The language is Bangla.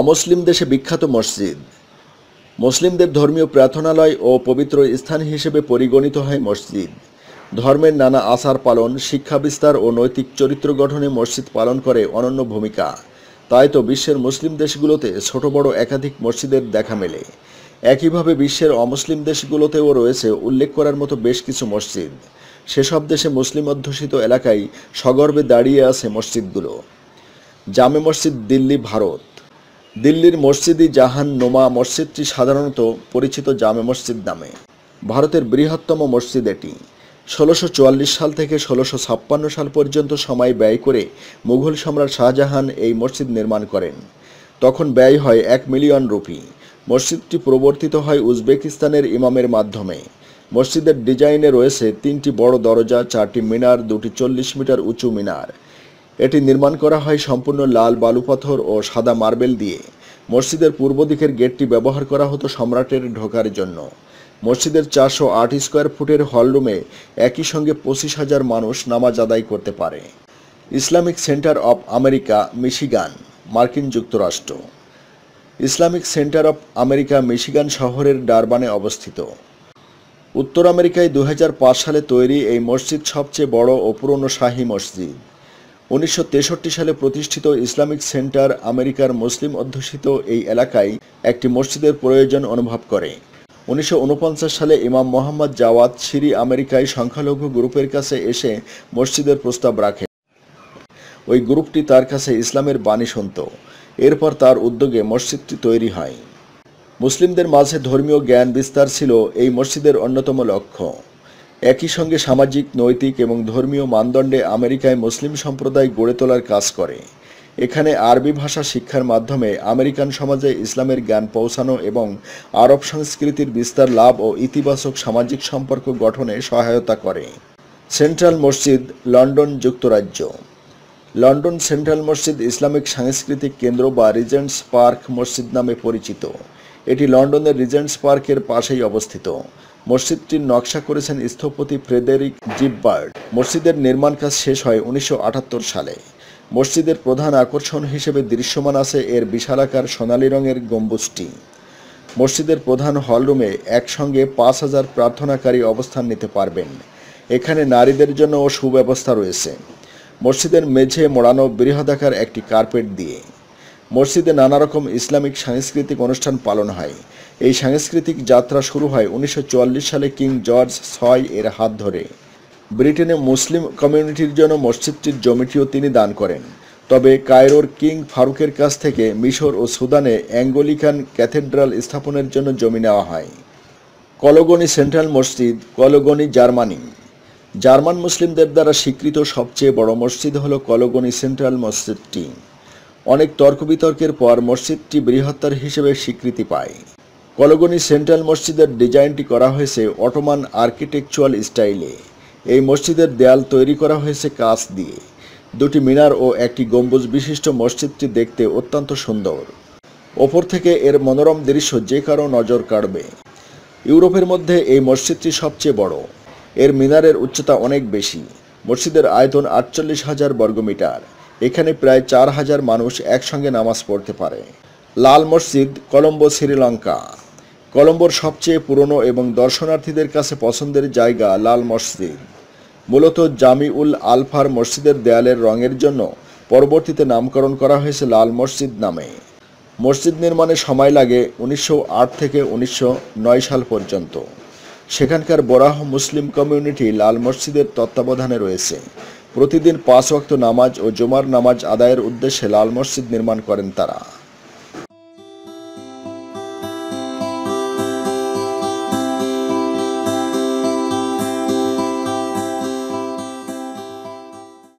অমুসলিম দেশে বিখ্যাত মসজিদ। মুসলিমদের ধর্মীয় প্রার্থনালয় ও পবিত্র স্থান হিসেবে পরিগণিত হয় মসজিদ। ধর্মের নানা আচার পালন, শিক্ষা বিস্তার ও নৈতিক চরিত্র গঠনে মসজিদ পালন করে অনন্য ভূমিকা। তাই তো বিশ্বের মুসলিম দেশগুলোতে ছোট বড় একাধিক মসজিদের দেখা মেলে। একইভাবে বিশ্বের অমুসলিম দেশগুলোতেও রয়েছে উল্লেখ করার মতো বেশ কিছু মসজিদ। সেসব দেশে মুসলিম অধ্যুষিত এলাকায় সগর্বে দাঁড়িয়ে আছে মসজিদগুলো। জামে মসজিদ, দিল্লি, ভারত। দিল্লির মসজিদি জাহান নোমা মসজিদটি সাধারণত পরিচিত জামে মসজিদ নামে। ভারতের বৃহত্তম মসজিদ এটি। ষোলোশো সাল থেকে ষোলোশো সাল পর্যন্ত সময় ব্যয় করে মুঘল সম্রাট শাহজাহান এই মসজিদ নির্মাণ করেন। তখন ব্যয় হয় এক মিলিয়ন রুপি। মসজিদটি প্রবর্তিত হয় উজবেকিস্তানের ইমামের মাধ্যমে। মসজিদের ডিজাইনে রয়েছে তিনটি বড় দরজা, চারটি মিনার, দুটি চল্লিশ মিটার উঁচু মিনার। এটি নির্মাণ করা হয় সম্পূর্ণ লাল বালুপাথর ও সাদা মার্বেল দিয়ে। মসজিদের পূর্ব দিকের গেটটি ব্যবহার করা হতো সম্রাটের ঢোকার জন্য। মসজিদের চারশো আট স্কোয়ার ফুটের হলরুমে একই সঙ্গে পঁচিশ হাজার মানুষ নামাজ আদায় করতে পারে। Islamic center of America, Michigan, মার্কিন যুক্তরাষ্ট্র। Islamic center of America, Michigan শহরের ডারবানে অবস্থিত। উত্তর আমেরিকায় দু হাজার পাঁচ সালে তৈরি এই মসজিদ সবচেয়ে বড় ও পুরনো শাহী মসজিদ। উনিশশো তেষট্টি সালে প্রতিষ্ঠিত ইসলামিক সেন্টার আমেরিকার মুসলিম অধ্যুষিত এই এলাকায় একটি মসজিদের প্রয়োজন অনুভব করে। উনিশশো ঊনপঞ্চাশ সালে ইমাম মোহাম্মদ জাওয়াত সিরি আমেরিকায় সংখ্যালঘু গ্রুপের কাছে এসে মসজিদের প্রস্তাব রাখে। ওই গ্রুপটি তার কাছে ইসলামের বাণী শুনত। এরপর তার উদ্যোগে মসজিদটি তৈরি হয়। মুসলিমদের মাঝে ধর্মীয় জ্ঞান বিস্তার ছিল এই মসজিদের অন্যতম লক্ষ্য। একই সঙ্গে সামাজিক, নৈতিক এবং ধর্মীয় মানদণ্ডে আমেরিকায় মুসলিম সম্প্রদায় গড়ে তোলার কাজ করে। এখানে আরবি ভাষা শিক্ষার মাধ্যমে আমেরিকান সমাজে ইসলামের জ্ঞান পৌঁছানো এবং আরব সংস্কৃতির বিস্তার লাভ ও ইতিবাচক সামাজিক সম্পর্ক গঠনে সহায়তা করে। সেন্ট্রাল মসজিদ, লন্ডন যুক্তরাজ্য। লন্ডন সেন্ট্রাল মসজিদ ইসলামিক সাংস্কৃতিক কেন্দ্র বা রিজেন্টস পার্ক মসজিদ নামে পরিচিত। এটি লন্ডনের রিজেন্টস পার্কের পাশেই অবস্থিত। মসজিদটির নকশা করেছেন স্থপতি ফ্রেডেরিক জিপবার্ড মসজিদের নির্মাণ কাজ শেষ হয় উনিশশো আটাত্তর সালে। মসজিদের প্রধান আকর্ষণ হিসেবে দৃশ্যমান আছে এর বিশালাকার সোনালী রঙের গম্বুজটি। মসজিদের প্রধান হলরুমে একসঙ্গে পাঁচ হাজার প্রার্থনাকারী অবস্থান নিতে পারবেন। এখানে নারীদের জন্যও সুব্যবস্থা রয়েছে। মসজিদের মেঝে মোড়ানো বৃহদাকার একটি কার্পেট দিয়ে। মসজিদে নানা রকম ইসলামিক সাংস্কৃতিক অনুষ্ঠান পালন হয়। এই সাংস্কৃতিক যাত্রা শুরু হয় উনিশশো চুয়াল্লিশ সালে কিং জর্জ ছয় এর হাত ধরে। ব্রিটেনে মুসলিম কমিউনিটির জন্য মসজিদটির জমিটিও তিনি দান করেন। তবে কায়রোর কিং ফারুকের কাছ থেকে মিশর ও সুদানে অ্যাঙ্গোলিকান ক্যাথেড্রাল স্থাপনের জন্য জমি নেওয়া হয়। কলগনি সেন্ট্রাল মসজিদ, কলগনি, জার্মানি। জার্মান মুসলিমদের দ্বারা স্বীকৃত সবচেয়ে বড় মসজিদ হল কলগনি সেন্ট্রাল মসজিদটি। অনেক তর্ক বিতর্কের পর মসজিদটি বৃহত্তর হিসেবে স্বীকৃতি পায়। কলগনি সেন্ট্রাল মসজিদের ডিজাইনটি করা হয়েছে অটোমান আর্কিটেকচুয়াল স্টাইলে। এই মসজিদের দেয়াল তৈরি করা হয়েছে কাঁচ দিয়ে। দুটি মিনার ও একটি গম্বুজ বিশিষ্ট মসজিদটি দেখতে অত্যন্ত সুন্দর। ওপর থেকে এর মনোরম দৃশ্য যে কারও নজর কাড়বে। ইউরোপের মধ্যে এই মসজিদটি সবচেয়ে বড়। এর মিনারের উচ্চতা অনেক বেশি। মসজিদের আয়তন আটচল্লিশ হাজার বর্গমিটার এখানে প্রায় চার হাজার মানুষ একসঙ্গে নামাজ পড়তে পারে। লাল মসজিদ, কলম্বো, শ্রীলঙ্কা। কলম্বোর সবচেয়ে পুরনো এবং দর্শনার্থীদের কাছে পছন্দের জায়গা লাল মসজিদ। মূলত জামিউল আলফার মসজিদের দেয়ালের রঙের জন্য পরবর্তীতে নামকরণ করা হয়েছে লাল মসজিদ নামে। মসজিদ নির্মাণে সময় লাগে উনিশশো আট থেকে উনিশশো নয় সাল পর্যন্ত। সেখানকার বরাহ মুসলিম কমিউনিটি লাল মসজিদের তত্ত্বাবধানে রয়েছে। প্রতিদিন পাঁচ ওয়াক্ত নামাজ ও জুমার নামাজ আদায়ের উদ্দেশ্যে লাল মসজিদ নির্মাণ করেন তারা।